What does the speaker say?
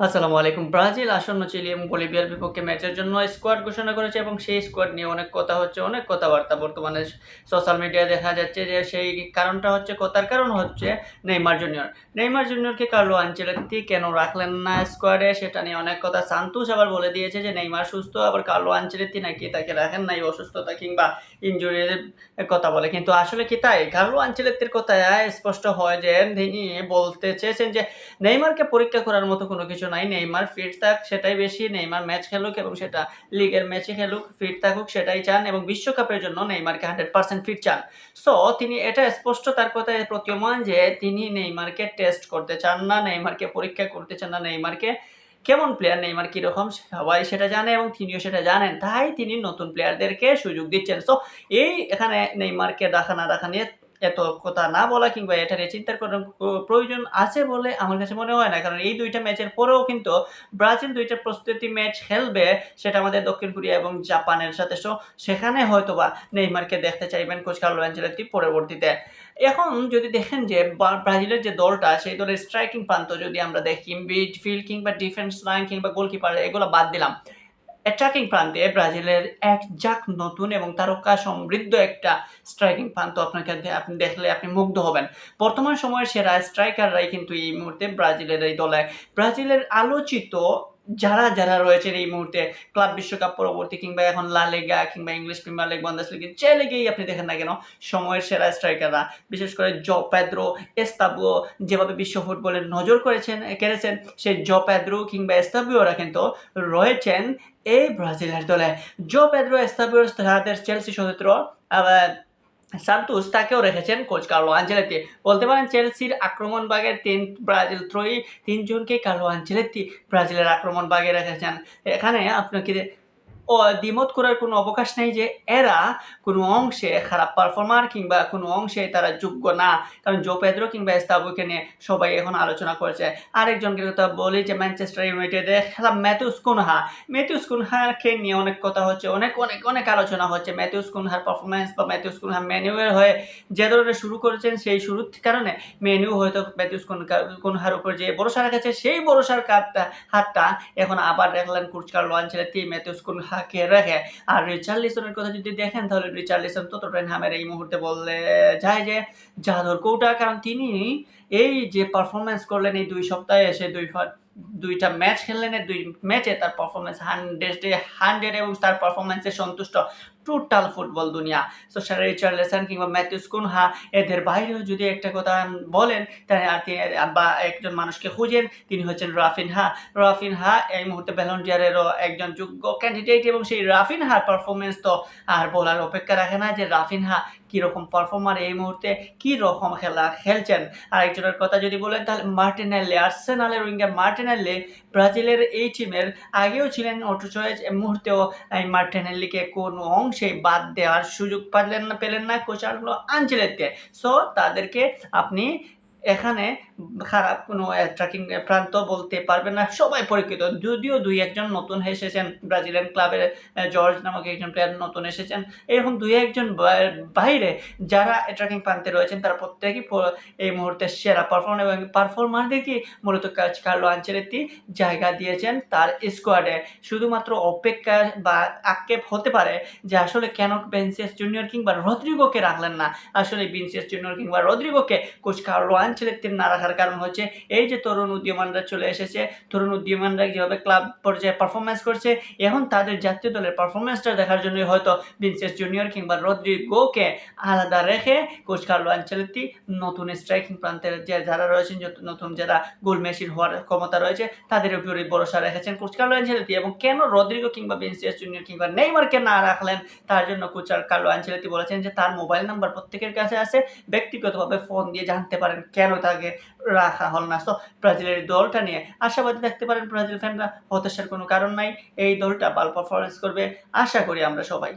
আসসালামু আলাইকুম। ব্রাজিল আসন্ন চিলি এবং বলিভিয়ার বিপক্ষে ম্যাচের জন্য স্কোয়াড ঘোষণা করেছে এবং সেই স্কোয়াড নিয়ে অনেক কথা হচ্ছে, অনেক কথাবার্তা। বর্তমানে সোশ্যাল মিডিয়ায় দেখা যাচ্ছে যে সেই কারণটা হচ্ছে কথার কারণ হচ্ছে নেইমার জুনিয়র। নেইমার জুনিয়রকে কার্লো আঞ্চেলত্তি কেন রাখলেন না স্কোয়াডে সেটা নিয়ে অনেক কথা সান্তুস আবার বলে দিয়েছে যে নেইমার সুস্থ, আবার কার্লো আঞ্চেলত্তি নাকি তাকে রাখেন নাই অসুস্থতা কিংবা ইঞ্জুরির কথা বলে। কিন্তু আসলে কি তাই? কার্লো আঞ্চেলত্তির কথায় স্পষ্ট হয় যে তিনি বলতে চেয়েছেন যে নেইমারকে পরীক্ষা করার মতো কোনো কিছু নাই, নেইমার ফিট থাক, সেটাই বেশি, নেইমার ম্যাচ খেলুক এবং সেটা লিগের ম্যাচে খেলুক, ফিট থাকুক, সেটাই চান এবং বিশ্বকাপের জন্য নেইমারকে হান্ড্রেড পার্সেন্ট ফিট চান। সো, তিনি এটা স্পষ্ট তার কথায় প্রতীয়মান যে তিনি নেইমারকে টেস্ট করতে চান না, নেইমারকে পরীক্ষা করতে চান না, নেইমারকে কেমন প্লেয়ার নেইমার কীরকম, সবাই সেটা জানে এবং তিনিও সেটা জানেন, তাই তিনি নতুন প্লেয়ারদেরকে সুযোগ দিচ্ছেন। সো, এই এখানে নেইমারকে রাখা না রাখা নিয়ে এত কথা না বলা কিংবা এটা নিয়ে চিন্তার করার প্রয়োজন আছে বলে আমার কাছে মনে হয় না। কারণ এই দুইটা ম্যাচের পরেও কিন্তু ব্রাজিল দুইটা প্রস্তুতি ম্যাচ খেলবে, সেটা আমাদের দক্ষিণ কোরিয়া এবং জাপানের সাথে। সো সেখানে হয়তো বা নেইমারকে দেখতে চাইবেন কোচ কার্লো পরবর্তীতে। এখন যদি দেখেন যে ব্রাজিলের যে দলটা, সেই দলের স্ট্রাইকিং প্রান্ত যদি আমরা দেখি মিডফিল্ড কিংবা ডিফেন্স লাইন কিংবা গোলকিপার এগুলো বাদ দিলাম। অ্যাটাকিং প্রান্তে ব্রাজিলের এক জাক নতুন এবং তারকা সমৃদ্ধ একটা স্ট্রাইকিং প্রান্ত আপনাকে আপনি দেখলে আপনি মুগ্ধ হবেন। বর্তমান সময়ের সেরা স্ট্রাইকাররাই কিন্তু এই মুহূর্তে ব্রাজিলের এই দলে। ব্রাজিলের আলোচিত যারা যারা রয়েছেন এই মুহূর্তে ক্লাব বিশ্বকাপ পরবর্তী কিংবা এখন লা লেগা কিংবা ইংলিশ প্রিমিয়ার লিগ বন্দাস লিগে, যে লেগেই আপনি দেখেন না কেন, সময়ের সেরা স্ট্রাইকাররা, বিশেষ করে জ প্যাদ্রো এস্তাবুও যেভাবে বিশ্ব ফুটবলের নজর করেছেন, কেড়েছেন, সেই জ প্যাদ্রো কিংবা এস্তাবুয়োরা কিন্তু রয়েছেন এই ব্রাজিলের দলে। জো পেদ্রো এস্তাবিও তাদের চেলসি সদস্য, আবার সান্তুস তাকেও রেখেছেন কোচ কার্লো আঞ্চলেতি বলতে পারেন চেলসির আক্রমণ বাগের তিন, ব্রাজিল ত্রয়ী তিনজনকে কার্লো আঞ্চলেতি ব্রাজিলের আক্রমণ বাগে রেখেছেন। এখানে আপনাকে দ্বিমত করার কোনো অবকাশ নেই যে এরা কোনো অংশে খারাপ পারফর্মার কিংবা কোনো অংশে তারা যোগ্য না। কারণ জো পেদ্রো কিংবা এস্তাবুকে নিয়ে সবাই এখন আলোচনা করেছে। আরেকজনকে কথা বলি যে ম্যানচেস্টার ইউনাইটেডে খেলা ম্যাথিউস কুনহা। ম্যাথিউস কুনহাকে নিয়ে অনেক কথা হচ্ছে, অনেক অনেক অনেক আলোচনা হচ্ছে। ম্যাথিউস কুনহার পারফরমেন্স বা ম্যাথিউস কুনহা ম্যানুয়ের হয়ে যে ধরনের শুরু করেছেন সেই শুরুর কারণে মেনু হয়তো ম্যাথিউস কুনহার উপর যে ভরসা রেখেছে, সেই ভরসার কাপটা, হাতটা এখন আবার দেখলেন কুচকার লঞ্চের ম্যাথিউস কুনহা। কে রাখে আর রিচার্লিসনের কথা যদি দেখেন, তাহলে রিচার্লিসন তো টটেনহামের এই মুহূর্তে বললে যায় যে জাদুর কৌটা, কারণ তিনি এই যে পারফরমেন্স করলেন এই দুই সপ্তাহে এসে দুই দুইটা ম্যাচ খেললেন দুই ম্যাচে তার পারফরমেন্স হান্ড্রেডে হান্ড্রেড এবং তার পারফরমেন্সে সন্তুষ্ট টোটাল ফুটবল দুনিয়া। সো সারা রিচার্লেসন কিংবা ম্যাথিউস কুনহা এদের বাইরেও যদি একটা কথা বলেন, তাহলে আর বা একজন মানুষকে খুঁজেন, তিনি হচ্ছেন রাফিনহা। রাফিনহা এই মুহূর্তে ব্যালন্টিয়ারেরও একজন যোগ্য ক্যান্ডিডেট এবং সেই রাফিনহার পারফরমেন্স তো আর বলার অপেক্ষা রাখে না যে রাফিনহা কীরকম পারফর্মার এই মুহূর্তে কী রকম খেলা খেলছেন। আর একজনের কথা যদি বলেন, তাহলে মার্টিনেল্লে আর্সেনালের উইঙ্গার মার্টিনেল্লে ব্রাজিলের এই টিমের আগেও ছিলেন অটোচয়েস মুহূর্তেও এই মার্টেনাল্লিকে কোনো অংশে বাদ দেওয়ার সুযোগ পারলেন না, পেলেন না কোচারগুলো আঞ্চলেতে সো তাদেরকে আপনি এখানে খারাপ কোনো ট্রাকিং প্রান্ত বলতে পারবেন না। সবাই পরীক্ষিত। যদিও দুই একজন নতুন এসেছেন, ব্রাজিলিয়ান ক্লাবের জর্জ নামক একজন প্লেয়ার নতুন এসেছেন, এরকম দুই একজন বাইরে যারা ট্রাকিং প্রান্তে রয়েছেন, তারা প্রত্যেকেই এই মুহূর্তে সেরা পারফর্মার এবং পারফর্মারদেরকে মূলত কাজ কার্লো আঞ্চেলেতি জায়গা দিয়েছেন তার স্কোয়াডে শুধুমাত্র অপেক্ষা বা আক্ষেপ হতে পারে যে আসলে কেন বেনসিয়াস জুনিয়র কিংবা রদ্রিগোকে রাখলেন না। আসলে বেনসিয়াস জুনিয়র কিংবা রদ্রিগোকে কোচ কার্লো আঞ্চেলেত্তির না রাখার কারণ হচ্ছে, এই যে তরুণ উদীয়মানরা চলে এসেছে, তরুণ উদীয়মানরা যেভাবে ক্লাব পর্যায়ে পারফরমেন্স করছে, এখন তাদের জাতীয় দলের পারফরমেন্সটা দেখার জন্যই হয়তো বিনসেস জুনিয়র কিংবা রদ্রিগোকে আলাদা রেখে কোচ কার্লো নতুন স্ট্রাইকিং প্রান্তের যে যারা রয়েছেন নতুন যারা গোল মেশিন হওয়ার ক্ষমতা রয়েছে, তাদের উপরে ভরসা রেখেছেন কোচ কার্লো এবং কেন রদ্রিগো কিংবা বিনসেস জুনিয়র কিংবা নেইমারকে না রাখলেন, তার জন্য কোচ কার্লো আঞ্চলিকটি বলেছেন যে তার মোবাইল নাম্বার প্রত্যেকের কাছে আছে, ব্যক্তিগতভাবে ফোন দিয়ে জানতে পারেন কেন তাকে রাখা হল না? সো ব্রাজিলের দলটা নিয়ে আশাবাদী থাকতে পারেন ব্রাজিল ফ্যানরা, হতাশার কোনো কারণ নাই। এই দলটা ভালো পারফরমেন্স করবে, আশা করি আমরা সবাই।